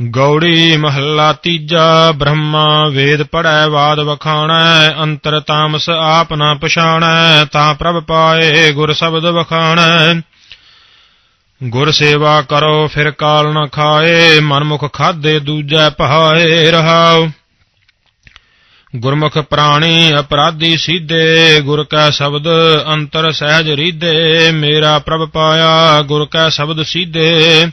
ਗੌੜੀ ਮਹੱਲਾ ਤੀਜਾ, ਬ੍ਰਹਮਾ ਵੇਦ ਪੜੈ ਵਾਦ ਵਖਾਣੈ, ਅੰਤਰ ਤਾਮਸ ਆਪ ਨਾ ਪਛਾਣੈ, ਤਾਂ ਪ੍ਰਭ ਪਾਏ ਗੁਰ ਸ਼ਬਦ ਵਖਾਣੈ। ਗੁਰ ਸੇਵਾ ਕਰੋ, ਫਿਰ ਕਾਲ ਨ ਖਾਏ, ਮਨਮੁਖ ਖਾਦੇ ਦੂਜੈ ਪਹਾਏ ਰਹਾਉ। ਗੁਰਮੁਖ ਪ੍ਰਾਣੀ ਅਪਰਾਧੀ ਸੀਧੇ, ਗੁਰ ਕੈ ਸ਼ਬਦ ਅੰਤਰ ਸਹਿਜ ਰੀਦੇ ਮੇਰਾ ਪ੍ਰਭ ਪਾਇਆ, ਗੁਰ ਕੈ ਸ਼ਬਦ ਸੀਧੇ।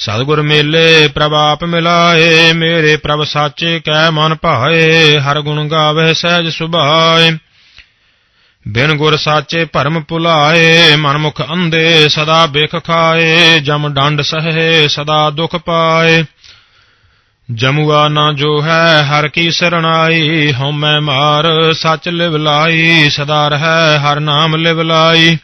ਸਤਿਗੁਰ ਮੇਲੇ ਪ੍ਰਭ ਆਪ ਮਿਲਾਏ, ਮੇਰੇ ਪ੍ਰਭ ਸਾਚੇ ਕੈ ਮਨ ਭਾਏ, ਹਰ ਗੁਣ ਗਾਵੇ ਸਹਿਜ ਸੁਭਾਏ। ਬਿਨ ਗੁਰ ਸਾਚੇ ਭਰਮ ਭੁਲਾਏ ਮਨ ਮੁਖ ਅੰਧੇ ਸਦਾ ਬਿਖ ਖਾਏ, ਜਮ ਡੰਡ ਸਹੇ ਸਦਾ ਦੁਖ ਪਾਏ। ਜਮੁਆ ਨਾ ਜੋ ਹੈ, ਹਰ ਕੀ ਸਰਣਾਈ, ਹਉਮੈ ਮਾਰ ਸਚ ਲਿਵ ਲਾਈ ਸਦਾ ਰਹੈ ਹਰ ਨਾਮ ਲਿਵ ਲਾਈ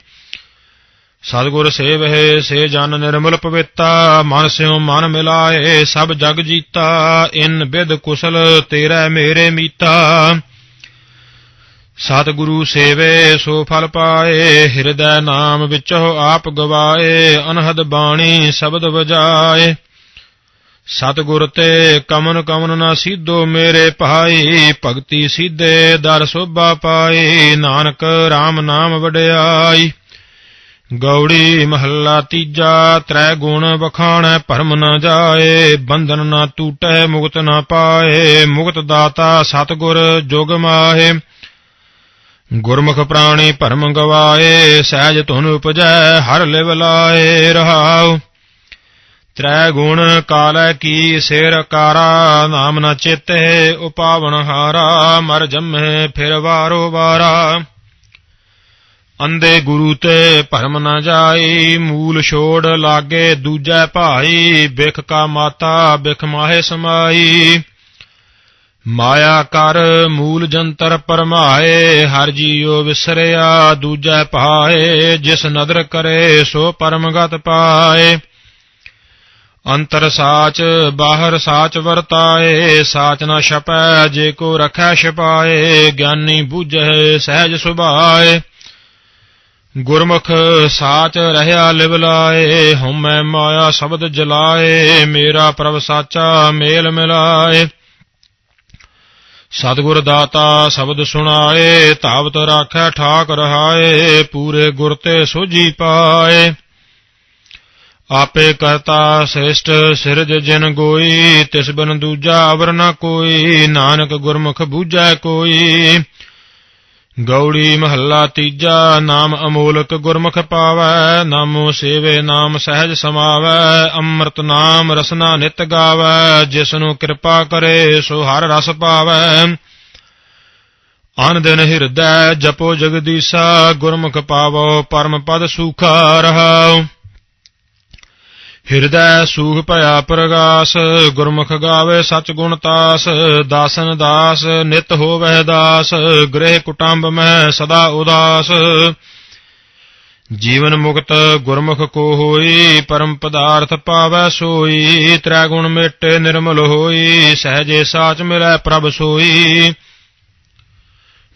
ਸਤਿਗੁਰ ਸੇਵਹਿ ਸੇ ਜਨ ਨਿਰਮਲ ਪਵਿੱਤਾ, ਮਨ ਸਿਉ ਮਨ ਮਿਲਾਏ, ਸਭ ਜਗ ਜੀਤਾ, ਇਨ ਬਿਦ ਕੁਸਲ ਤੇਰਾ ਮੇਰੇ ਮੀਤਾ। ਸਤਿਗੁਰੂ ਸੇਵੇ ਸੋ ਫਲ ਪਾਏ, ਹਿਰਦੈ ਨਾਮ ਵਿੱਚੋ ਆਪ ਗਵਾਏ, ਅਨਹਦ ਬਾਣੀ ਸ਼ਬਦ ਵਜਾਏ। ਸਤਿਗੁਰ ਤੇ ਕਮਨ ਕਮਨ ਨਾ ਸੀਧੋ ਮੇਰੇ ਭਾਈ, ਭਗਤੀ ਸੀਧੇ ਦਰ ਸੋਭਾ ਪਾਏ, ਨਾਨਕ RAM ਨਾਮ ਵਡਿਆਈ। ਗੌੜੀ ਮਹੱਲਾ ਤੀਜਾ, ਤ੍ਰੈ ਗੁਣ ਵਖਾਣੈ, ਭਰਮ ਨਾ ਜਾਏ, ਬੰਧਨ ਨਾ ਟੂਟੈ ਮੁਕਤ ਨਾ ਪਾਏ, ਮੁਕਤ ਦਾਤਾ ਸਤਿਗੁਰ ਜੁਗ ਮਾਹੇ। ਗੁਰਮੁਖ ਪ੍ਰਾਣੀ ਭਰਮ ਗਵਾਏ, ਸਹਿਜ ਧੁਨ ਉਪਜੈ, ਹਰ ਲਿਵ ਲਾਏ, ਰਹਾਉ। ਤ੍ਰੈ ਗੁਣ ਕਾਲੈ ਕੀ ਸਿਰ ਕਾਰਾ, ਨਾਮ ਨਾ ਚੇਤੇ, ਉਪਾਵਨ ਹਾਰਾ, ਮਰ ਜੰਮੇ ਫਿਰ ਵਾਰੋ ਵਾਰਾ। ਅੰਦੇ ਗੁਰੂ ਤੇ ਭਰਮ ਨਾ ਜਾਈ, ਮੂਲ ਛੋੜ ਲਾਗੇ ਦੂਜੈ ਭਾਈ, ਬਿਖ ਕਾ ਮਾਤਾ ਬਿਖ ਮਾਹੇ ਸਮਾਈ। ਮਾਇਆ ਕਰ ਮੂਲ ਜੰਤਰ ਪਰਮਾਏ, ਹਰ ਜੀਉ ਵਿਸਰਿਆ ਦੂਜੈ ਭਾਏ, ਜਿਸ ਨਦਰ ਕਰੇ ਸੋ ਪਰਮਗਤ ਪਾਏ। ਅੰਤਰ ਸਾਚ ਬਾਹਰ ਸਾਚ ਵਰਤਾਏ, ਸਾਚ ਨਾ ਛਪੈ ਜੇ ਕੋ ਰਖੈ ਛਪਾਏ, ਗਿਆਨੀ ਬੁਝੈ ਸਹਿਜ ਸੁਭਾਏ। ਗੁਰਮੁਖ ਸਾਚ ਰਹਿਆ ਲਿਵ ਲਾਏ, ਹਉਮੈ ਮਾਇਆ ਸ਼ਬਦ ਜਲਾਏ, ਮੇਰਾ ਪ੍ਰਭ ਸਾਚਾ ਮੇਲ ਮਿਲਾਏ। ਸਤਿਗੁਰ ਦਾਤਾ ਸ਼ਬਦ ਸੁਣਾਏ, ਧਾਵਤ ਰਾਖੈ ਠਾਕ ਰਹਾਏ ਪੂਰੇ ਗੁਰ ਤੇ ਸੋਜੀ ਪਾਏ। ਆਪੇ ਕਰਤਾ ਸ੍ਰਿਸ਼ਟ ਸਿਰਜ ਜਿਨ ਗੋਈ, ਤਿਸ ਬਿਨ ਦੂਜਾ ਅਵਰ ਨ ਕੋਈ, ਨਾਨਕ ਗੁਰਮੁਖ ਬੂਝੈ ਕੋਈ। ਗੌੜੀ ਮਹੱਲਾ ਤੀਜਾ, ਨਾਮ ਅਮੋਲਕ ਗੁਰਮੁਖ ਪਾਵੈ, ਨਾਮੋ ਸੇਵੇ ਨਾਮ ਸਹਿਜ ਸਮਾਵੈ, ਅੰਮ੍ਰਿਤ ਨਾਮ ਰਸਨਾ ਨਿਤ ਗਾਵੈ ਜਿਸ ਨੂੰ ਕਿਰਪਾ ਕਰੇ ਸੋ ਹਰ ਰਸ ਪਾਵੈ। ਅਨ ਦਿਨ ਹਿਰਦੈ ਜਪੋ ਜਗਦੀਸਾ, ਗੁਰਮੁਖ ਪਾਵੋ, ਪਰਮ ਪਦ ਸੂਖਾ ਰਹਾਉ ਹਿਰਦੈ ਸੂਖ ਭਇਆ ਪ੍ਰਗਾਸ, ਗੁਰਮੁਖ ਗਾਵੇ ਸਚ ਗੁਣ ਤਾਸ, ਦਾਸਨ ਦਾਸ, ਨਿਤ ਹੋਵਹਿ ਦਾਸ, ਗ੍ਰਹਿ ਕੁਟੰਬ ਮਹਿ ਸਦਾ ਉਦਾਸ। ਜੀਵਨ ਮੁਕਤ ਗੁਰਮੁਖ ਕੋ ਹੋਈ, ਪਰਮ ਪਦਾਰਥ ਪਾਵੈ ਸੋਈ, ਤ੍ਰੈ ਗੁਣ ਮੇਟੇ ਨਿਰਮਲ ਹੋਈ, ਸਹਜੇ ਸਾਚ ਮਿਲੈ ਪ੍ਰਭ ਸੋਈ।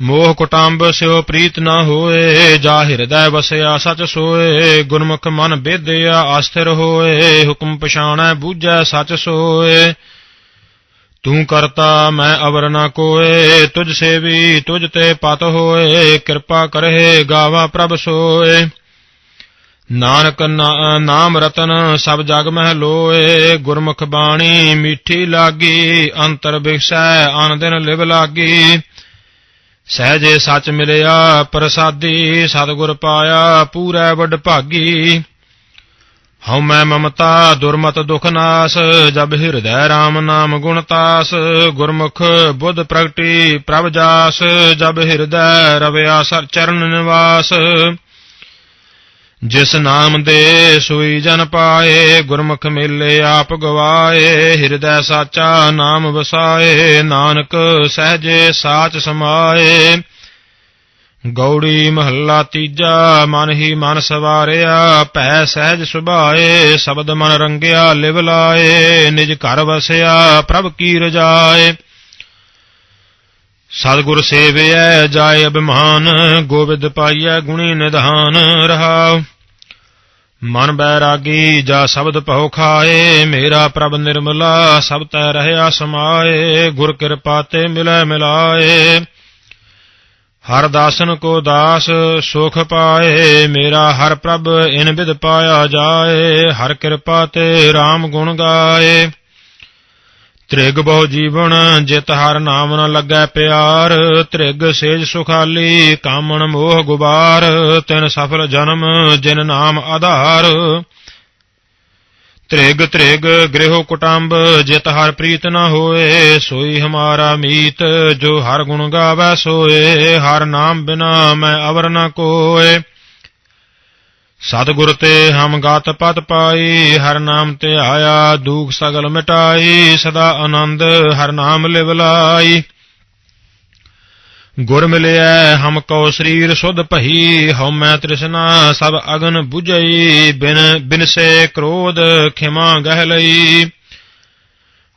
ਮੋਹ ਕੁਟੰਬ ਸਿਓ ਪ੍ਰੀਤ ਨਾ ਹੋਏ ਜਾ ਹਿਰਦੈ ਵਸਿਆ ਸਚ ਸੋਏ, ਗੁਰਮੁਖ ਮਨ ਬੇਦਿਆ ਅਸਥਿਰ ਹੋਏ, ਹੁਕਮ ਪਛਾਣੈ ਬੂਝੈ ਸਚ ਸੋਏ। ਤੂੰ ਕਰਤਾ ਮੈਂ ਅਵਰ ਨਾ ਕੋਏ, ਤੁਝ ਸੇਵੀ ਤੁਝ ਤੇ ਪਤ ਹੋਏ, ਕਿਰਪਾ ਕਰਹਿ ਗਾਵਾ ਪ੍ਰਭ ਸੋਏ। ਨਾਨਕ ਨਾਮ ਰਤਨ ਸਭ ਜਗ ਮਹਿ ਲੋਏ, ਗੁਰਮੁਖ ਬਾਣੀ ਮਿੱਠੀ ਲਾਗੀ, ਅੰਤਰ ਬਿਖਸੈ, ਅਨ ਦਿਨ ਲਿਵ ਲਾਗੀ। ਸਹਜੇ ਸੱਚ ਮਿਲਿਆ, ਪ੍ਰਸਾਦੀ ਸਤਿਗੁਰ ਪਾਇਆ, ਪੂਰੈ ਵਡ ਭਾਗੀ। ਹਉ ਮੈਂ ਮਮਤਾ, ਦੁਰਮਤ ਦੁਖ ਨਾਸ, ਜਬ ਹਿਰਦੈ RAM ਨਾਮ ਗੁਣ ਤਾਸ, ਗੁਰਮੁਖ ਬੁੱਧ ਪ੍ਰਗਟੀ ਪ੍ਰਭ ਜਾਸ, ਜਬ ਹਿਰਦੈ ਰਵਿਆ ਸਰ ਚਰਨ ਨਿਵਾਸ। ਜਿਸ ਨਾਮ ਦੇ ਸੋਈ ਜਨ ਪਾਏ, ਗੁਰਮੁਖ ਮੇਲੇ ਆਪ ਗਵਾਏ, ਹਿਰਦੈ ਸਾਚਾ ਨਾਮ ਵਸਾਏ, ਨਾਨਕ ਸਹਜੇ ਸਾਚ ਸਮਾਏ। ਗੌੜੀ ਮਹੱਲਾ ਤੀਜਾ, ਮਨ ਹੀ ਮਨ ਸਵਾਰਿਆ, ਭੈ ਸਹਿਜ ਸੁਭਾਏ, ਸ਼ਬਦ ਮਨ ਰੰਗਿਆ ਲਿਵ ਲਾਏ, ਨਿਜ ਘਰ ਵਸਿਆ, ਪ੍ਰਭ ਕੀ ਰਜਾਏ। ਸਤਿਗੁਰ ਸੇਵਿਐ ਜਾਏ ਅਭਿਮਾਨ, ਗੋਬਿੰਦ ਪਾਈਐ ਗੁਣੀ ਨਿਧਾਨ, ਰਹਾਉ। ਮਨ ਬੈਰਾਗੀ ਜਾ ਸ਼ਬਦ ਭਉ ਖਾਏ, ਮੇਰਾ ਪ੍ਰਭ ਨਿਰਮਲਾ, ਸਭ ਤੈ ਰਹਿਆ ਸਮਾਏ, ਗੁਰ ਕਿਰਪਾ ਤੇ ਮਿਲੈ ਮਿਲਾਏ। ਹਰ ਦਾਸਨ ਕੋ ਦਾਸ ਸੁਖ ਪਾਏ, ਮੇਰਾ ਹਰ ਪ੍ਰਭ ਇਨ ਵਿਦ ਪਾਇਆ ਜਾਏ, ਹਰ ਕਿਰਪਾ ਤੇ RAM ਗੁਣ ਗਾਏ। ਤ੍ਰਿਗ ਬਹੁ ਜੀਵਨ, ਜਿਤ ਹਰ ਨਾਮ ਨ ਲੱਗੈ ਪਿਆਰ। ਤ੍ਰਿਗ ਸੇਜ ਸੁਖਾਲੀ, ਕਾਮਣ ਮੋਹ ਗੁਬਾਰ। ਤਿਨ ਸਫਲ ਜਨਮ, ਜਿਨ ਨਾਮ ਆਧਾਰ। ਤ੍ਰਿਗ ਤ੍ਰਿਗ ਗ੍ਰਹਿ ਕੁਟੰਬ, ਜਿਤ ਹਰ ਪ੍ਰੀਤ ਨ ਹੋਏ। ਸੋਈ ਹਮਾਰਾ ਮੀਤ, ਜੋ ਹਰ ਗੁਣ ਗਾਵੈ ਸੋਏ। ਹਰ ਨਾਮ ਬਿਨਾ ਮੈਂ ਅਵਰ ਨ ਕੋਏ। ਸਤਿਗੁਰ ਤੇ ਹਮ ਗਾਤ ਪਤ ਪਾਈ, ਹਰ ਨਾਮ ਤੇ ਆਇਆ, ਦੁਖ ਸਗਲ ਮਿਟਾਈ, ਸਦਾ ਆਨੰਦ ਹਰ ਨਾਮ ਲਿਵ ਲਾਈ। ਗੁਰ ਮਿਲਿਆ ਹਮ ਕੋ ਸਰੀਰ ਸੁਧ ਭਈ, ਹਉ ਮੈਂ ਤ੍ਰਿਸ਼ਨਾ ਸਭ ਅਗਨ 부ਝਈ ਬਿਨ ਬਿਨਸੇ ਕ੍ਰੋਧ ਖਿਮਾ ਗਹਿ ਲਈ।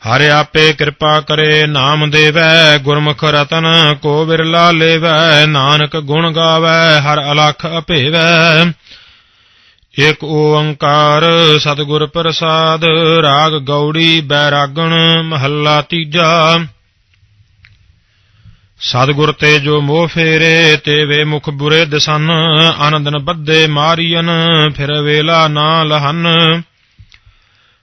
ਹਰਿ ਆਪੇ ਕਿਰਪਾ ਕਰੇ, ਨਾਮ ਦੇਵੈ, ਗੁਰਮੁਖ ਰਤਨ ਕੋ ਬਿਰਲਾ ਲੇਵੈ, ਨਾਨਕ ਗੁਣ ਗਾਵੈ, ਹਰ ਅਲਖ ਅਭੇਵੈ। ਇਕ ਓੰਕਾਰ ਸਤਿਗੁਰ ਪ੍ਰਸਾਦ, ਰਾਗ ਗੌੜੀ ਬੈਰਾਗਣ, ਮਹੱਲਾ ਤੀਜਾ। ਸਤਿਗੁਰ ਤੇ ਜੋ ਮੋਹ ਫੇਰੇ, ਤੇ ਵੇ ਮੁਖ ਬੁਰੇ ਦਸਨ, ਆਨੰਦਨ ਬੱਦੇ ਮਾਰੀਨ ਫਿਰ ਵੇਲਾ ਨਾ ਲਹਨ।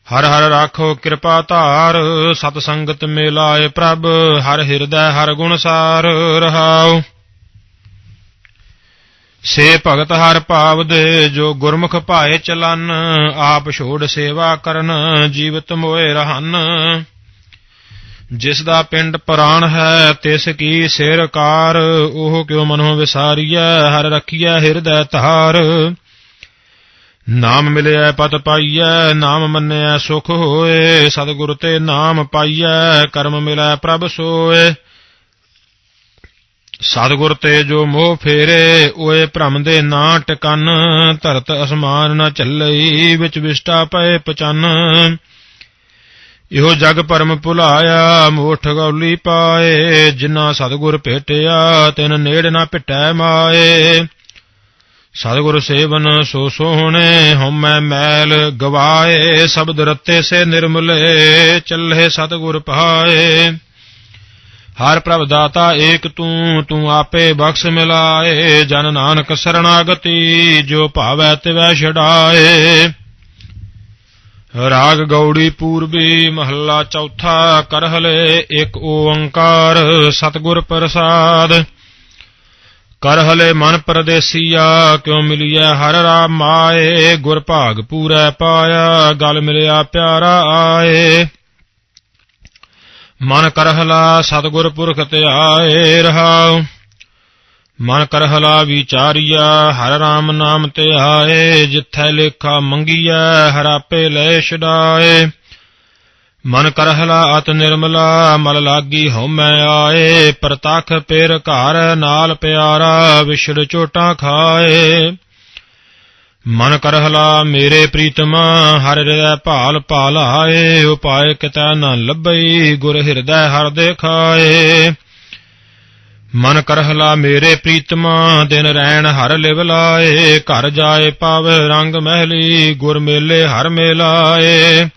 ਹਰ ਹਰ ਰਾਖੋ ਕਿਰਪਾ ਧਾਰ, ਸਤ ਸੰਗਤ ਮੇਲਾਏ ਪ੍ਰਭ, ਹਰ ਹਿਰਦੈ ਹਰ ਗੁਣ ਸਾਰ ਰਹਾਓ ਸੇ ਭਗਤ ਹਰ ਭਾਵ ਦੇ ਜੋ ਗੁਰਮੁਖ ਭਾਏ ਚਲਨ, ਆਪ ਛੋੜ ਸੇਵਾ ਕਰਨ, ਜੀਵਤ ਮੋਏ ਰਹਨ। ਜਿਸ ਦਾ ਪਿੰਡ ਪ੍ਰਾਣ ਹੈ, ਤਿਸ ਕੀ ਸਿਰ ਕਾਰ, ਉਹ ਕਿਉ ਮਨੋ ਵਿਸਾਰੀਐ, ਹਰ ਰਖੀਐ ਹਿਰਦੈ ਧਾਰ। ਨਾਮ ਮਿਲਿਆ ਪਤ ਪਾਈਐ, ਨਾਮ ਮੰਨਿਆ ਸੁਖ ਹੋਏ, ਸਤਿਗੁਰ ਤੇ ਨਾਮ ਪਾਈਐ, ਕਰਮ ਮਿਲੈ ਪ੍ਰਭ ਸੋਏ। ਸਤਿਗੁਰ ਤੇ ਜੋ ਮੋਹ ਫੇਰੇ ਓਏ ਭ੍ਰਮ ਦੇ ਨਾ ਟਕਨ ਧਰਤ ਅਸਮਾਨ ਨਾ ਚੱਲਈ, ਵਿੱਚ ਵਿਸ਼ਟਾ ਪਏ ਪਚਨ। ਇਹੋ ਜਗ ਪਰਮ ਭੁਲਾਇਆ, ਮੋਠ ਗੌਲੀ ਪਾਏ, ਜਿਨ੍ਹਾਂ ਸਤਿਗੁਰ ਭੇਟਿਆ, ਤਿਨ ਨੇੜ ਨਾ ਭਟੈ ਮਾਏ। ਸਤਿਗੁਰ ਸੇਵਨ ਸੋ ਸੋਹਣੇ ਹਉਮੈ ਮੈਲ ਗਵਾਏ, ਸ਼ਬਦ ਰਤੇ ਸੇ ਨਿਰਮਲੇ, ਚੱਲੇ ਸਤਿਗੁਰ ਪਾਏ। ਹਰ ਪ੍ਰਭ ਦਾਤਾ ਏਕ ਤੂੰ ਤੂੰ ਆਪੇ ਬਖਸ਼ ਮਿਲਾਏ। ਜਨ ਨਾਨਕ ਸਰਣਾਗਤੀ, ਜੋ ਭਾਵੈ ਤਿਵੈ ਛਡਾਏ। ਰਾਗ ਗੌੜੀ ਪੂਰਬੀ, ਮਹੱਲਾ ਚੌਥਾ ਕਰਹਲੇ ਇੱਕ ਓੰਕਾਰ ਸਤਿਗੁਰ ਪ੍ਰਸਾਦ। ਕਰਹਲੇ ਮਨ ਪਰਦੇਸੀਆ, ਕਿਉ ਮਿਲਿਆ ਹਰ ਰਾਮ ਮਾਏ। ਗੁਰ ਭਾਗ ਪੂਰੈ ਪਾਇਆ, ਗਲ ਮਿਲਿਆ ਪਿਆਰਾ ਆਏ। ਮਨ ਕਰਹਲਾ ਸਤਿਗੁਰ ਪੁਰਖ ਧਿਆਏ ਰਹਾਉ। ਮਨ ਕਰਹਲਾ ਵਿਚਾਰੀਆ, ਹਰ ਰਾਮ ਨਾਮ ਧਿਆਏ ਜਿੱਥੈ ਲੇਖਾ ਮੰਗੀਐ, ਹਰ ਆਪੇ ਲੈ ਛਡਾਏ। ਮਨ ਕਰਹਲਾ ਅਤ ਨਿਰਮਲਾ, ਮਲ ਲਾਗੀ ਹਉਮੈ ਆਏ। ਪ੍ਰਤਖ ਪੇਰ ਘਰ ਨਾਲ ਪਿਆਰਾ, ਵਿਛੜ ਚੋਟਾਂ ਖਾਏ। ਮਨ ਕਰਹਲਾ ਮੇਰੇ ਪ੍ਰੀਤਮਾ, ਹਰ ਹਿਰਦੈ ਭਾਲ ਭਾਲਾਏ, ਉਪਾਏ ਕਿਤੈ ਨ ਲੱਭਈ, ਗੁਰ ਹਿਰਦੈ ਹਰ ਦੇਖਾਏ। ਮਨ ਕਰਹਲਾ ਮੇਰੇ ਪ੍ਰੀਤਮਾ, ਦਿਨ ਰੈਣ ਹਰ ਲਿਵ ਲਾਏ, ਘਰ ਜਾਏ ਪਾਵੇ ਰੰਗ ਮਹਿਲੀ, ਗੁਰ ਮੇਲੇ ਹਰ ਮੇਲਾਏ।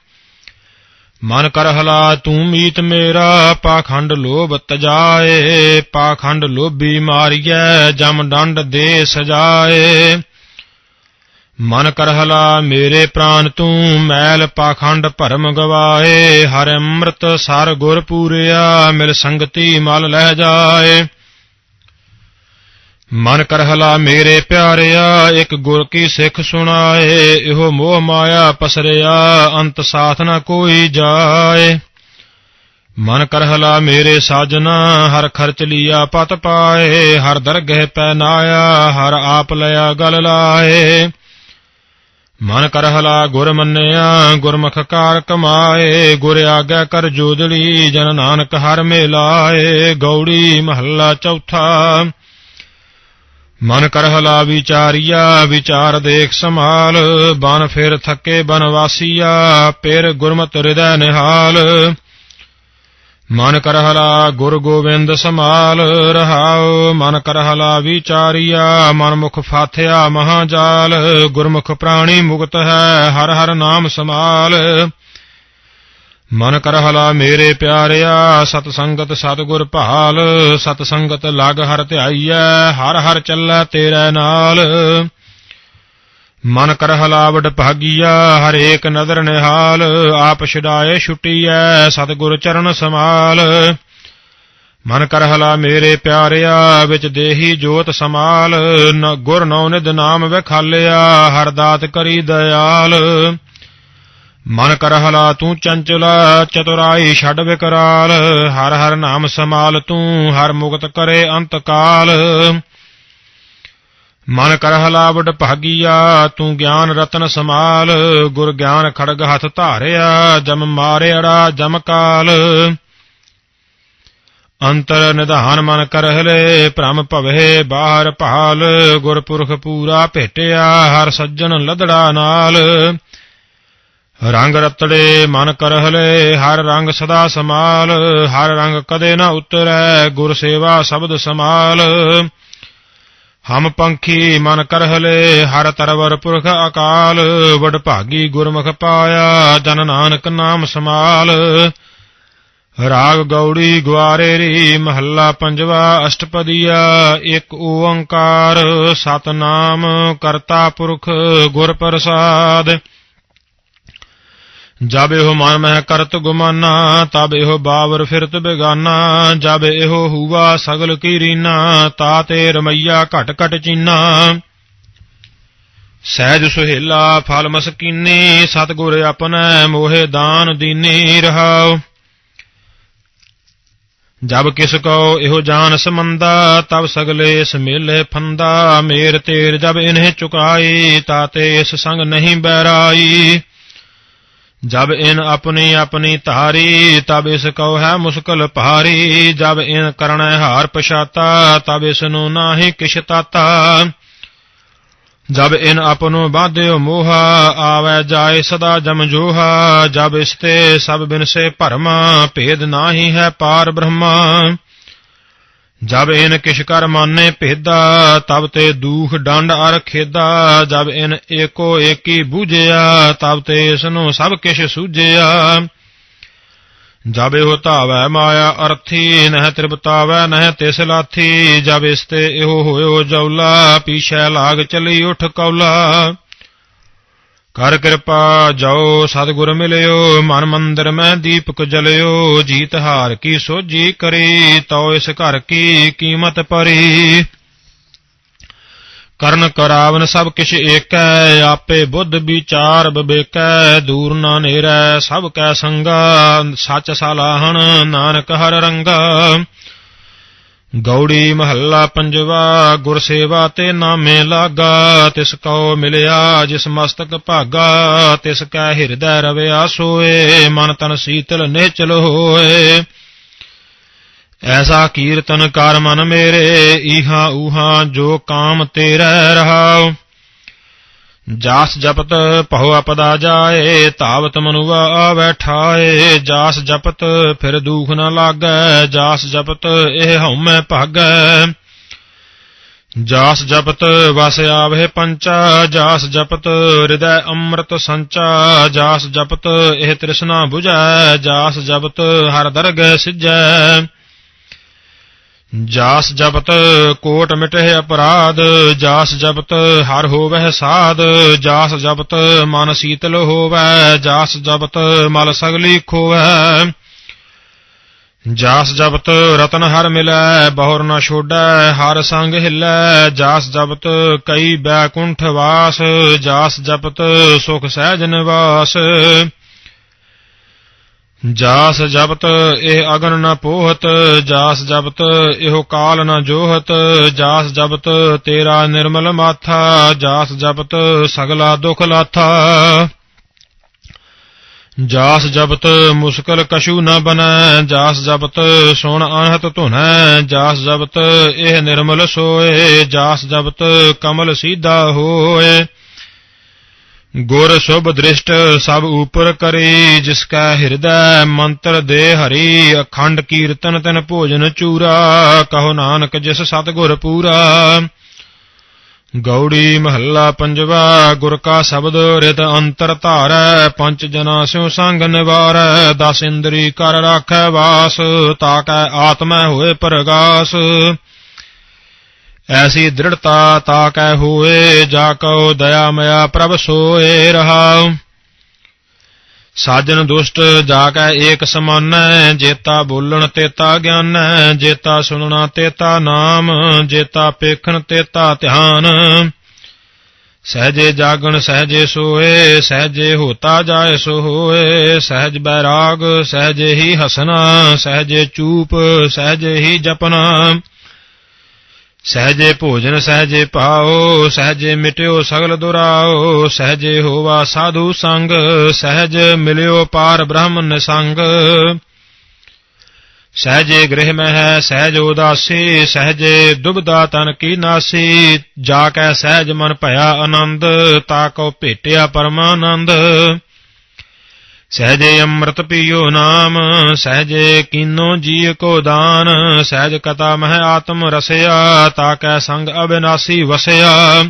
ਮਨ ਕਰਹਲਾ ਤੂੰ ਮੀਤ ਮੇਰਾ, ਪਾਖੰਡ ਲੋਭ ਤਜਾਏ, ਪਾਖੰਡ ਲੋਭੀ ਮਾਰੀਐ, ਜਮ ਡੰਡ ਦੇ ਸਜਾਏ। ਮਨ ਕਰਹਲਾ ਮੇਰੇ ਪ੍ਰਾਨ ਤੂੰ, ਮੈਲ ਪਾਖੰਡ ਭਰਮ ਗਵਾਏ, ਹਰ ਅੰਮ੍ਰਿਤ ਸਰ ਗੁਰ ਪੂਰਿਆ, ਮਿਲ ਸੰਗਤੀ ਮਲ ਲੈ ਜਾਏ। ਮਨ ਕਰਹਲਾ ਮੇਰੇ ਪਿਆਰਿਆ, ਇੱਕ ਗੁਰ ਕੀ ਸਿੱਖ ਸੁਣਾਏ, ਇਹੋ ਮੋਹ ਮਾਇਆ ਪਸਰਿਆ, ਅੰਤ ਸਾਥ ਨਾ ਕੋਈ ਜਾਏ। ਮਨ ਕਰਹਲਾ ਮੇਰੇ ਸਾਜਨਾ, ਹਰ ਖਰਚ ਲਿਆ ਪਤ ਪਾਏ, ਹਰ ਦਰਗਹਿ ਪੈ ਨਾਇਆ, ਹਰ ਆਪ ਲਿਆ ਗਲ ਲਾਏ। ਮਨ ਕਰਹਲਾ ਗੁਰ ਮੰਨਿਆ, ਗੁਰਮੁਖ ਕਾਰ ਕਮਾਏ, ਗੁਰ ਆਗਿਆ ਕਰ ਜੋਦੜੀ ਜਨ ਨਾਨਕ ਹਰ ਮੇਲਾਏ, ਗੌੜੀ ਮਹੱਲਾ ਚੌਥਾ। ਮਨ ਕਰਹਲਾ ਵਿਚਾਰੀਆ, ਵਿਚਾਰ ਦੇਖ ਸਮਾਲ ਬਨ ਫਿਰ ਥੱਕੇ ਬਨਵਾਸੀਆ, ਪੇਰ ਗੁਰਮਤਿ ਹਿਰਦੈ ਨਿਹਾਲ। ਮਨ ਕਰਹਲਾ ਗੁਰ ਗੋਬਿੰਦ ਸਮਾਲ ਰਹਾਉ, ਮਨ ਕਰਹਲਾ ਵਿਚਾਰੀਆ ਮਨ ਮੁਖ ਫਾਥਿਆ ਮਹਾਜਾਲ, ਗੁਰਮੁਖ ਪ੍ਰਾਣੀ ਮੁਕਤ ਹੈ, ਹਰ ਹਰ ਨਾਮ ਸਮਾਲ ਮਨ ਕਰਹਲਾ ਮੇਰੇ ਪਿਆਰਿਆ, ਸਤ ਸੰਗਤ ਸਤਿਗੁਰ ਭਾਲ, ਸਤ ਸੰਗਤ ਲਗ ਹਰ ਧਿਆਈਐ, ਹਰ ਹਰ ਚੱਲੈ ਤੇਰੇ ਨਾਲ। ਮਨ ਕਰਹਲਾ ਵਡ ਭਾਗੀਆ ਹਰੇਕ ਨਦਰ ਨਿਹਾਲ, ਆਪ ਛਡਾਏ ਛੁਟੀਐ, ਸਤਿਗੁਰ ਚਰਨ ਸਮਾਲ। ਮਨ ਕਰਹਲਾ ਮੇਰੇ ਪਿਆਰਿਆ, ਵਿੱਚ ਦੇਹੀ ਜੋਤ ਸਮਾਲ। ਗੁਰ ਨੌ ਨਿਦ ਨਾਮ ਵਿਖਾਲਿਆ, ਹਰ ਦਾਤ ਕਰੀ ਦਇਆਲ। ਮਨ ਕਰਹਲਾ ਤੂੰ ਚੰਚਲਾ, ਚਤੁਰਾਈ ਛੱਡ ਵਿਕਰਾਲ। ਹਰ ਹਰ ਨਾਮ ਸਮਾਲ ਤੂੰ, ਹਰ ਮੁਕਤ ਕਰੇ ਅੰਤ ਕਾਲ ਮਨ ਕਰਹਲਾ ਵਡ ਭਾਗੀਆ, ਤੂੰ ਗਿਆਨ ਰਤਨ ਸਮਾਲ ਗੁਰ ਗਿਆਨ ਖੜਗ ਹੱਥ ਧਾਰਿਆ, ਜਮ ਮਾਰਿਆੜਾ, ਜਮ ਕਾਲ। ਅੰਤਰ ਨਿਧਾਨ ਮਨ ਕਰਹਲੇ, ਭ੍ਰਮ ਭਵੇ, ਬਾਹਰ ਭਾਲ, ਗੁਰਪੁਰਖ ਪੂਰਾ ਭੇਟਿਆ, ਹਰ ਸੱਜਣ ਲਦੜਾ ਨਾਲ। ਰੰਗ ਰਤੜੇ ਮਨ ਕਰਹਲੇ, ਹਰ ਰੰਗ ਸਦਾ ਸਮਾਲ ਹਰ ਰੰਗ ਕਦੇ ਨਾ ਉਤਰੈ, ਗੁਰ ਸੇਵਾ ਸ਼ਬਦ ਸਮਾਲ ਹਮ ਪੰਖੀ ਮਨ ਕਰਹਲੇ, ਹਰ ਤਰਵਰ ਪੁਰਖ ਅਕਾਲ। ਵਡ ਭਾਗੀ ਗੁਰਮੁਖ ਪਾਇਆ, ਜਨ ਨਾਨਕ ਨਾਮ ਸਮਾਲ। ਰਾਗ ਗੌੜੀ ਗੁਆਰੇ ਰੀ, ਮਹੱਲਾ ਪੰਜਵਾ ਅਸ਼ਟਪਦੀਆ, ਇੱਕ ਓੰਕਾਰ। ਸਤਨਾਮ ਕਰਤਾ ਪੁਰਖ ਗੁਰ ਪ੍ਰਸਾਦ। ਜਬ ਇਹੋ ਮਨ ਮਹਿ ਕਰਤ ਗੁਮਾਨਾ, ਤਬ ਇਹੋ ਬਾਵਰ ਫਿਰਤ ਬੇਗਾਨਾ, ਜਬ ਇਹੋ ਹੂਆ ਸਗਲ ਕੀ ਰੀਨਾ, ਤਾ ਤੇ ਰਮਈਆ ਘਟ ਘਟ ਚੀਨਾ। ਸਹਿਜ ਸੁਹੇਲਾ ਫਲ ਮਸਕੀਨੀ, ਸਤਗੁਰ ਆਪਣੈ ਮੋਹਿ ਦਾਨ ਦੀਨੀ ਰਹਾਉ ਜਬ ਕਿਸ ਕੋ ਇਹੋ ਜਾਨ ਸਮੰਦਾ, ਤਬ ਸਗਲੇ ਸਮੇਲੇ ਫੰਦਾ। ਮੇਰ ਤੇਰ ਜਬ ਇਨਹਿ ਚੁਕਾਈ ਤਾਤੇ ਇਸ ਸੰਗ ਨਹੀਂ ਬੈਰਾਈ ਜਬ ਇਨ ਆਪਣੀ ਆਪਣੀ ਧਾਰੀ, ਤਬ ਇਸ ਕਉ ਹੈ ਮੁਸ਼ਕਲ ਭਾਰੀ। ਜਬ ਇਨ ਕਰਣੈ ਹਾਰ ਪਛਾਤਾ, ਤਬ ਇਸ ਨੂੰ ਨਾਹੀ ਕਿਛ ਤਾਤਾ। ਜਬ ਇਨ ਆਪਨੋ ਬਾਧਿਓ ਮੋਹਾ, ਆਵੈ ਜਾਏ ਸਦਾ ਜਮ ਜੋਹਾ ਜਬ ਇਸ ਤੇ ਸਭ ਬਿਨਸੇ ਭਰਮਾ, ਭੇਦ ਨਾਹੀ ਹੈ ਪਾਰ ਬ੍ਰਹਮਾ। ਜਬ ਇਨ ਕਿਛ ਕਰ ਮਾਨੇ ਭੇਦਾ, ਤਬ ਤੇ ਦੂਖ ਡੰਡ ਅਰ ਖੇਦਾ। ਜਬ ਇਨ ਏਕੋ ਏਕੀ ਬੂਝਿਆ, ਤਬ ਤੇ ਇਸ ਨੂੰ ਸਭ ਕਿਛ ਸੂਝਿਆ। ਜਬ ਇਹੋ ਧਾਵੈ ਮਾਇਆ ਅਰਥੀ, ਨਹਿ ਤ੍ਰਿਪਤਾਵੈ ਨਹਿ ਤਿਸ ਲਾਥੀ। ਜਬ ਇਸ ਤੇ ਇਹੋ ਹੋਇਓ ਜੌਲਾ ਪੀਛੈ ਲਾਗ ਚਲੀ ਉਠ ਕੌਲਾ ਕਰ ਕਿਰਪਾ ਜਾਓ, ਸਤਿਗੁਰ ਮਿਲਿਓ, ਮਨ ਮੰਦਰ ਮੈਂ ਦੀਪਕ ਜਲਿਓ, ਜੀਤ ਹਾਰ ਕੀ ਸੋਜੀ ਕਰੀ, ਤਉ ਇਸ ਘਰ ਕੀ ਕੀਮਤ ਪਰੀ ਕਰਨ ਕਰਾਵਨ ਸਭ ਕਿਛ ਏਕੈ, ਆਪੇ ਬੁੱਧ ਵਿਚਾਰ ਬਿਬੇਕੈ, ਦੂਰ ਨਾ ਨੇਰੈ, ਸਭ ਕੈ ਸੰਗਾ, ਸੱਚ ਸਲਾਹਣ, ਨਾਨਕ ਹਰ ਰੰਗਾ। ਗੌੜੀ ਮਹੱਲਾ ਪੰਜਵਾ ਗੁਰ ਸੇਵਾ ਤੇ ਨਾਮੇ ਲਾਗਾ, ਤਿਸ ਕਉ ਮਿਲਿਆ ਜਿਸ ਮਸਤਕ ਭਾਗਾ, ਤਿਸ ਕੈ ਹਿਰਦੈ ਰਵਿਆ ਸੋਏ ਮਨ ਤਨ ਸੀਤਲ ਨਿਚਲ ਹੋਏ। ਐਸਾ ਕੀਰਤਨ ਕਰ ਮਨ ਮੇਰੇ, ਈਹਾ ਊਹਾ ਜੋ ਕਾਮ ਤੇਰੇ ਰਹਾਉ। ਜਾਸ ਜਪਤ ਭਉ ਅਪਦਾ ਜਾਏ, ਤਾਵਤ ਮਨੁਆ ਆਵੈ ਠਾਏ। ਜਾਸ ਜਪਤ ਫਿਰ ਦੂਖ ਨ ਲਾਗੈ, ਜਾਸ ਜਪਤ ਇਹ ਹਉਮੈ ਭਾਗੈ। ਜਾਸ ਜਪਤ ਵਸ ਆਵਹਿ ਪੰਚਾ, ਜਾਸ ਜਪਤ ਹਿਰਦੈ ਅੰਮ੍ਰਿਤ ਸੰਚਾ। ਜਾਸ ਜਪਤ ਇਹ ਤ੍ਰਿਸ਼ਨਾ 부ਜੈ ਜਾਸ ਜਪਤ ਹਰ ਦਰਗਹਿ ਸਿਜੈ। ਜਾਸ ਜਪਤ ਕੋਟ ਮਿਟਹਿ ਅਪਰਾਧ, ਜਾਸ ਜਪਤ ਹਰ ਹੋਵਹਿ ਸਾਧ, ਜਾਸ ਜਪਤ ਮਨ ਸੀਤਲ ਹੋਵੈ, ਜਾਸ ਜਪਤ ਮਲ ਸਗਲੀ ਖੋਵੈ। ਜਾਸ ਜਪਤ ਰਤਨ ਹਰ ਮਿਲੈ, ਬਹੁਰ ਨ ਛੋਡੈ, ਹਰ ਸੰਗ ਹਿਲੈ। ਜਾਸ ਜਪਤ ਕਈ ਬੈਕੁੰਠ ਵਾਸ, ਜਾਸ ਜਪਤ ਸੁਖ ਸਹਿਜ ਨਿਵਾਸ। ਜਾਸ ਜਪਤ ਇਹ ਅਗਨ ਨਾ ਪੋਹਤ, ਜਾਸ ਜਪਤ ਇਹੋ ਕਾਲ ਨਾ ਜੋਹਤ, ਜਾਸ ਜਪਤ ਤੇਰਾ ਨਿਰਮਲ ਮਾਥਾ, ਜਾਸ ਜਪਤ ਸਗਲਾ ਦੁਖ ਲਾਥਾ। ਜਾਸ ਜਪਤ ਮੁਸ਼ਕਲ ਕਸ਼ੂ ਨ ਬਨੈ, ਜਾਸ ਜਪਤ ਸੁਣ ਅਨਹਤ ਧੁਨੈ, ਜਾਸ ਜਪਤ ਇਹ ਨਿਰਮਲ ਸੋਏ, ਜਾਸ ਜਪਤ ਕਮਲ ਸੀਧਾ ਹੋਏ। ਗੁਰ ਸੁਭ ਦ੍ਰਿਸ਼ਟ ਸਭ ਉਪਰ ਕਰੀ, ਜਿਸ ਕਾ ਹਿਰਦੈ ਮੰਤਰ ਦੇ ਹਰੀ, ਅਖੰਡ ਕੀਰਤਨ ਤਨ ਭੋਜਨ ਚੂਰਾ, ਕਹੋ ਨਾਨਕ ਜਿਸ ਸਤਿਗੁਰ ਪੂਰਾ। ਗੌੜੀ ਮਹੱਲਾ ਪੰਜਵਾ, ਗੁਰ ਕਾ ਸ਼ਬਦ ਰਿਤ ਅੰਤਰ ਧਾਰੈ, ਪੰਜ ਜਨਾ ਸਿਉ ਸੰਗ ਨਿਵਾਰੈ, ਦਸ ਇੰਦਰੀ ਕਰ ਰਾਖੈ ਵਾਸ ਤਾਕੈ ਆਤਮੈ ਹੋਏ ਪ੍ਰਗਾਸ। ਐਸੀ ਦ੍ਰਿੜਤਾ ਤਾ ਕੈ ਹੋਏ, ਜਾ ਕਉ ਦਇਆ ਮਇਆ ਪ੍ਰਭ ਸੋਏ ਰਹਾਉ। ਸਾਜਨ ਦੁਸ਼ਟ ਜਾ ਕੈ ਏਕ ਸਮਾਨੈ, ਜੇਤਾ ਬੋਲਣ ਤੇਤਾ ਗਿਆਨੈ, ਜੇਤਾ ਸੁਣਨਾ ਤੇਤਾ ਨਾਮ, ਜੇਤਾ ਪੇਖਣ ਤੇਤਾ ਧਿਆਨ। ਸਹਜੇ ਜਾਗਣ, ਸਹਜੇ ਸੋਏ, ਸਹਜੇ ਹੋਤਾ ਜਾਏ ਸੋ ਹੋਏ, ਸਹਜ ਬੈਰਾਗ, ਸਹਜੇ ਹੀ ਹਸਨਾ, ਸਹਜੇ ਚੂਪ, ਸਹਜੇ ਹੀ ਜਪਨਾ। ਸਹਜੇ ਭੋਜਨ ਸਹਜੇ ਪਾਓ, ਸਹਜੇ ਮਿਟਿਓ ਸਗਲ ਦੁਰਾਓ, ਸਹਜੇ ਹੋਵਾ ਸਾਧੂ ਸੰਗ, ਸਹਜ ਮਿਲਿਓ ਪਾਰ ਬ੍ਰਹਮ ਨਿਸੰਗ। ਸਹਜੇ ਗ੍ਰਹਿ ਮਹਿ ਹੈ ਸਹਜ ਉਦਾਸੀ, ਸਹਜੇ ਦੁਬਦਾ ਤਨ ਕੀ ਨਾਸੀ, ਜਾ ਕੈ ਸਹਜ ਮਨ ਭਇਆ ਆਨੰਦ, ਤਾ ਕੋ ਭੇਟਿਆ ਪਰਮਾਨੰਦ। ਸਹਜੇ ਅੰਮ੍ਰਿਤ ਪੀਓ ਨਾਮ, ਸਹਜੇ ਕੀਨੋ ਜੀ ਕੋ ਦਾਨ, ਸਹਜ ਕਤਾ ਮਹਿ ਆਤਮ ਰਸਿਆ, ਤਾ ਕੈ ਸੰਗ ਅਬਿਨਾਸੀ ਵਸਿਆ।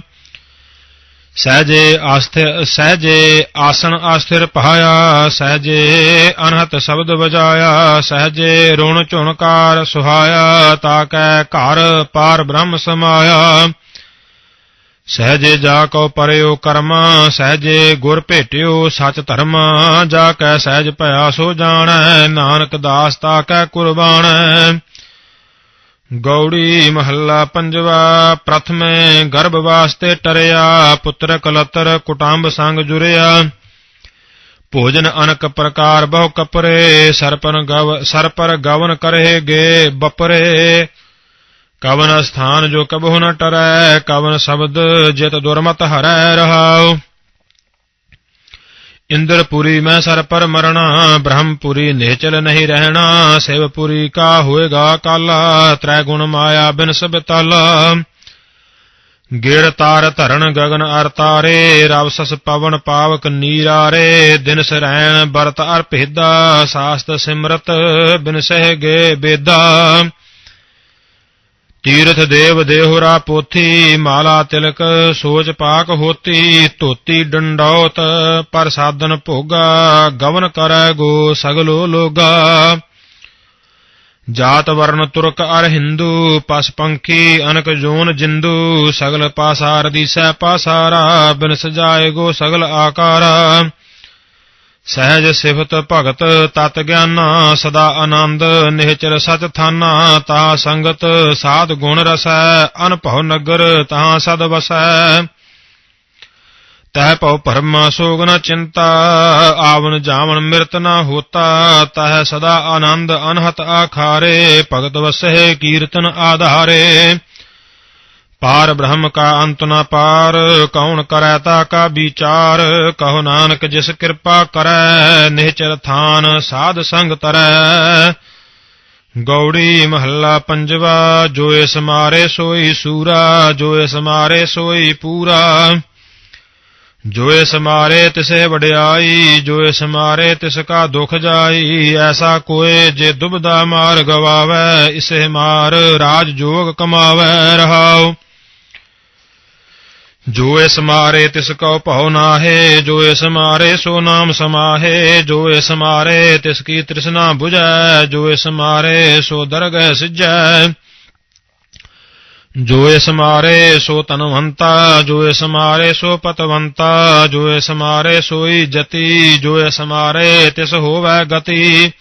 ਸਹਜੇ ਆਸਥਿ, ਸਹਜੇ ਆਸਣ ਆਸਥਿਰ ਪਾਇਆ, ਸਹਜੇ ਅਨਹਤ ਸ਼ਬਦ ਵਜਾਇਆ, ਸਹਜੇ ਰੁਣ ਝੁਣਕਾਰ ਸੁਹਾਇਆ, ਤਾ ਕੈ ਘਰ ਪਾਰ ਬ੍ਰਹਮ ਸਮਾਇਆ। ਸਹਜੇ ਜਾ ਕੋ ਪਰਿਓ ਕਰਮ, ਸਹਜੇ ਗੁਰ ਭੇਟਿਓ ਸਚ ਧਰਮ, ਜਾ ਕੈ ਸਹਿਜ ਭਇਆ ਸੋ ਜਾਣੈ, ਨਾਨਕ ਦਾਸ ਤਾ ਕੈ ਕੁਰਬਾਨੈ। ਗੌੜੀ ਮਹੱਲਾ ਪੰਜਵਾ, ਪ੍ਰਥਮੇ ਗਰਭ ਵਾਸਤੇ ਟਰਿਆ, ਪੁੱਤਰ ਕਲਤਰ ਕੁਟੰਬ ਸੰਗ ਜੁਰਿਆ। ਭੋਜਨ ਅਨਕ ਪ੍ਰਕਾਰ ਬਹੁ ਕਪਰੇ, ਸਰਪਨ ਗਵ, ਸਰਪਰ ਗਵਨ ਕਰੇਗੇ ਬਪਰੇ। ਕਵਨ ਸਥਾਨ ਜੋ ਕਬਹੁ ਨ ਟਰੈ, ਕਵਨ ਸ਼ਬਦ ਜਿਤ ਦੁਰਮਤ ਹਰੈ ਰਹਾਉ। ਇੰਦਰਪੁਰੀ ਮੈਂ ਸਰ ਪਰ ਮਰਣਾ, ਬ੍ਰਹਮਪੁਰੀ ਨੇਚਲ ਨਹੀਂ ਰਹਿਣਾ, ਸਿਵਪੁਰੀ ਕਾ ਹੋਏਗਾ ਕਾਲਾ ਤ੍ਰੈ ਗੁਣ ਮਾਇਆ ਬਿਨ ਸਭ ਤਾਲਾ। ਗਿਰ ਤਾਰ ਧਰਨ ਗਗਨ ਅਰ ਤਾਰੇ, ਰਵ ਪਵਨ ਪਾਵਕ ਨੀਰਾਰੇ, ਦਿਨ ਸਰੈਣ ਬਰਤ ਅਰ ਭੇਦਾ, ਸਾਸਤ ਸਿਮਰਤ ਬਿਨ ਸਹਿ ਗੇ ਬੇਦਾ। ਤੀਰਥ ਦੇਵ ਦੇਹੁਰਾ ਪੋਥੀ, ਮਾਲਾ ਤਿਲਕ ਸੋਚ ਪਾਕ ਹੋਤੀ, ਧੋਤੀ ਡੰਡੌਤ ਪਰ ਸਾਧਨ ਭੋਗਾ, ਗਵਨ ਕਰੈ ਗੋ ਸਗਲੋ ਲੋਗਾ। ਜਾਤ ਵਰਨ ਤੁਰਕ ਅਰ ਹਿੰਦੂ, ਪਸ ਪੰਖੀ ਅਨਕ ਜੋਨ ਜਿੰਦੂ, ਸਗਲ ਪਾਸਾਰ ਦੀਸੈ ਪਾਸਾਰਾ ਬਿਨ ਸਜਾਏ ਗੋ ਸਗਲ ਆਕਾਰਾ। ਸਹਿਜ ਸਿਫਤ ਭਗਤ ਤਤ ਗਿਆਨਾ, ਸਦਾ ਆਨੰਦ, ਨਿਹਚਰ ਸਚ ਥਾਨਾ, ਤਾ ਸੰਗਤ ਸਾਧ ਗੁਣ ਰਸੈ, ਅਨਭਉ ਨਗਰ ਤਾ ਸਦ ਵਸੈ। ਤਹ ਭਉ ਪਰਮਾ ਸੋਗ ਨ ਚਿੰਤਾ ਆਵਨ ਜਾਵਨ ਮਿਰਤ ਨ ਹੋਤਾ ਤਹ ਸਦਾ ਆਨੰਦ ਅਨਹਤ ਆਖਾਰੇ, ਭਗਤ ਵਸਹਿ ਕੀਰਤਨ ਆਧਾਰੇ। ਪਾਰ ਬ੍ਰਹਮ ਕਾ ਅੰਤ ਨ ਪਾਰ, ਕੌਣ ਕਰੈ ਤਾ ਕਾ ਵਿਚਾਰ? ਕਹੋ ਨਾਨਕ ਜਿਸ ਕਿਰਪਾ ਕਰੈ, ਨਿਹਚਰ ਥਾਨ ਸਾਧ ਸੰਗ ਤਰੈ। ਗੌੜੀ ਮਹੱਲਾ ਪੰਜਵਾ, ਜੋ ਇਸ ਮਾਰੇ ਸੋਈ ਸੂਰਾ, ਜੋ ਇਸ ਮਾਰੇ ਸੋਈ ਪੂਰਾ। ਜੋ ਇਸ ਮਾਰੇ ਤਿਸੇ ਵਡਿਆਈ, ਜੋ ਇਸ ਮਾਰੇ ਤਿਸ ਕਾ ਦੁਖ ਜਾਈ, ਐਸਾ ਕੋਏ ਜੇ ਦੁਬਦਾ ਮਾਰ ਗਵਾਵੇ, ਇਸੇ ਮਾਰ ਰਾਜ ਜੋਗ ਕਮਾਵੇ ਰਹਾਓ ਜੋ ਇਸ ਮਾਰੇ ਤਿਸ ਕਉ ਭਉ ਨਾਹੇ, ਜੋ ਇਸ ਮਾਰੇ ਸੋ ਨਾਮ ਸਮਾਹੇ, ਜੋ ਇਸ ਮਾਰੇ ਤਿਸ ਕੀ ਤ੍ਰਿਸ਼ਨਾ 부ਜੈ ਜੋ ਇਸ ਮਾਰੇ ਸੋ ਦਰਗਹਿ ਸਿਜੈ ਜੋ ਇਸ ਮਾਰੇ ਸੋ ਤਨਵੰਤਾ ਜੋ ਇਸ ਮਾਰੇ ਸੋ ਪਤਵੰਤਾ, ਜੋ ਇਸ ਮਾਰੇ ਸੋਈ ਜਤੀ, ਜੋ ਇਸ ਮਾਰੇ ਤਿਸ ਹੋਵੈ ਗਤੀ।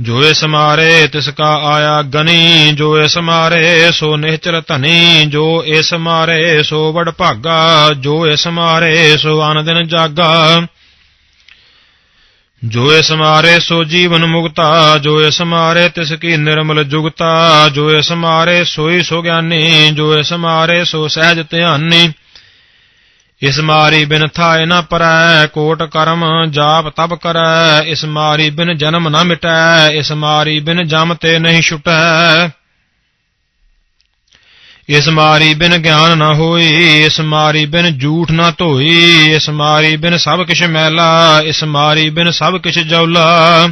ਜੋ ਇਸ ਮਾਰੇ ਤਿਸ ਕਾ ਆਇਆ ਗਨੀ ਜੋ ਇਸ ਮਾਰੇ ਸੋ ਨਿਹਚਲ ਧਨੀ, ਜੋ ਇਸ ਮਾਰੇ ਸੋ ਵਡ ਭਾਗਾ ਜੋ ਇਸ ਮਾਰੇ ਸੋ ਅਨ ਦਿਨ ਜਾਗਾ। ਜੋ ਇਸ ਮਾਰੇ ਸੋ ਜੀਵਨ ਮੁਕਤਾ ਜੋ ਇਸ ਮਾਰੇ ਤਿਸ ਕੀ ਨਿਰਮਲ ਜੁਗਤਾ ਜੋ ਇਸ ਮਾਰੇ ਸੋਈ ਸੋ ਗਿਆਨੀ ਜੋ ਇਸ ਮਾਰੇ ਸੋ ਸਹਿਜ ਧਿਆਨੀ। ਇਸ ਮਾਰੀ ਬਿਨ ਥਾਇ ਨ ਪਰੈ, ਕੋਟ ਕਰਮ ਜਾਪ ਤਬ ਕਰੈ। ਇਸ ਮਾਰੀ ਬਿਨ ਜਨਮ ਨ ਮਿਟੈ, ਇਸ ਮਾਰੀ ਬਿਨ ਜਮ ਤੇ ਨਹੀਂ ਛੁਟੈ। ਇਸ ਮਾਰੀ ਬਿਨ ਗਿਆਨ ਨਾ ਹੋਈ, ਇਸ ਮਾਰੀ ਬਿਨ ਝੂਠ ਨਾ ਧੋਈ। ਇਸ ਮਾਰੀ ਬਿਨ ਸਭ ਕਿਛ ਮੈਲਾ, ਇਸ ਮਾਰੀ ਬਿਨ ਸਭ ਕਿਛ ਜੌਲਾ।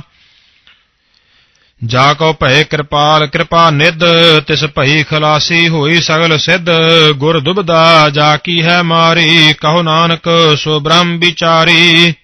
ਜਾ ਕੋ ਭਏ ਕਿਰਪਾਲ, ਕਿਰਪਾ ਨਿਧ, ਤਿਸ ਭਈ ਖਲਾਸੀ ਹੋਈ ਸਗਲ ਸਿੱਧ। ਗੁਰ ਦੁਬਦਾ ਜਾ ਕੀ ਹੈ ਮਾਰੀ, ਕਹੋ ਨਾਨਕ ਸੋ ਬ੍ਰਹਮ ਵਿਚਾਰੀ।